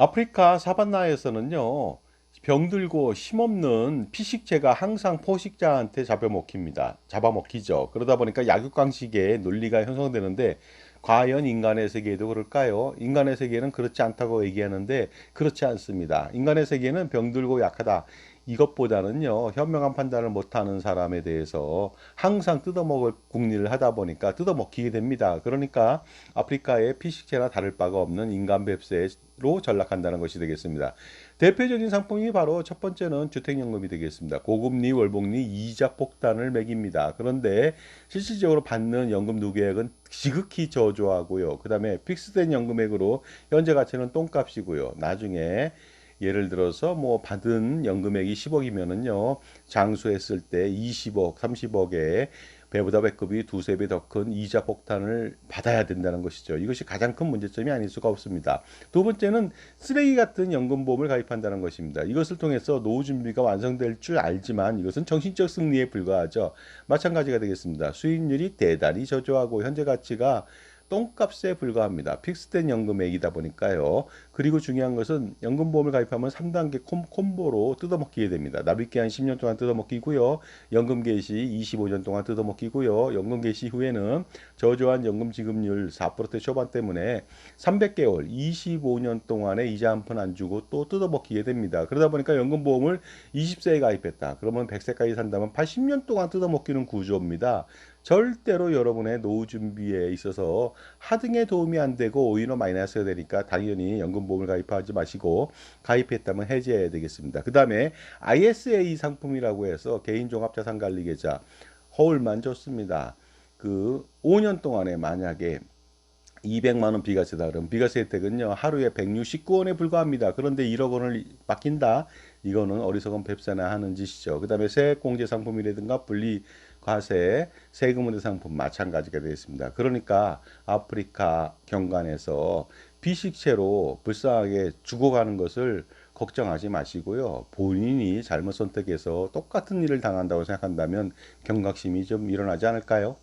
아프리카 사반나에서는요, 병들고 힘없는 피식체가 항상 포식자한테 잡아먹힙니다. 잡아먹히죠. 그러다 보니까 약육강식의 논리가 형성되는데, 과연 인간의 세계에도 그럴까요? 인간의 세계는 그렇지 않다고 얘기하는데, 그렇지 않습니다. 인간의 세계는 병들고 약하다. 이것보다는요, 현명한 판단을 못하는 사람에 대해서 항상 뜯어먹을 궁리를 하다 보니까 뜯어먹히게 됩니다. 그러니까 아프리카의 피식체나 다를 바가 없는 인간 뱁새로 전락한다는 것이 되겠습니다. 대표적인 상품이 바로 첫 번째는 주택연금이 되겠습니다. 고금리, 월복리, 이자 폭탄을 매깁니다. 그런데 실질적으로 받는 연금 누계액은 지극히 저조하고요. 그 다음에 픽스된 연금액으로 현재 가치는 똥값이고요. 나중에 예를 들어서 뭐 받은 연금액이 10억이면은요 장수했을 때 20억, 30억에 배보다 배급이 두세 배 더 큰 이자 폭탄을 받아야 된다는 것이죠. 이것이 가장 큰 문제점이 아닐 수가 없습니다. 두 번째는 쓰레기 같은 연금보험을 가입한다는 것입니다. 이것을 통해서 노후 준비가 완성될 줄 알지만 이것은 정신적 승리에 불과하죠. 마찬가지가 되겠습니다. 수익률이 대단히 저조하고 현재 가치가 똥값에 불과합니다. 픽스된 연금액이다 보니까요. 그리고 중요한 것은 연금보험을 가입하면 3단계 콤보로 뜯어먹기게 됩니다. 납입기한 10년 동안 뜯어먹기고요. 연금 개시 25년 동안 뜯어먹기고요. 연금 개시 후에는 저조한 연금 지급률 4%대 초반 때문에 300개월 25년 동안에 이자 한 푼 안 주고 또 뜯어먹기게 됩니다. 그러다 보니까 연금보험을 20세에 가입했다. 그러면 100세까지 산다면 80년 동안 뜯어먹기는 구조입니다. 절대로 여러분의 노후 준비에 있어서 하등에 도움이 안 되고 오히려 마이너스가 되니까 당연히 연금보험을 가입하지 마시고 가입했다면 해지해야 되겠습니다. 그 다음에 ISA 상품이라고 해서 개인종합자산관리계좌 허울만 좋습니다. 그 5년 동안에 만약에 200만 원 비과세다 그럼 비과세 혜택은요 하루에 169원에 불과합니다. 그런데 1억 원을 맡긴다. 이거는 어리석은 뱁새나 하는 짓이죠. 그 다음에 세액공제 상품이라든가 분리 과세, 세금 운대 상품 마찬가지가 되겠습니다. 그러니까 아프리카 경관에서 비식체로 불쌍하게 죽어가는 것을 걱정하지 마시고요. 본인이 잘못 선택해서 똑같은 일을 당한다고 생각한다면 경각심이 좀 일어나지 않을까요?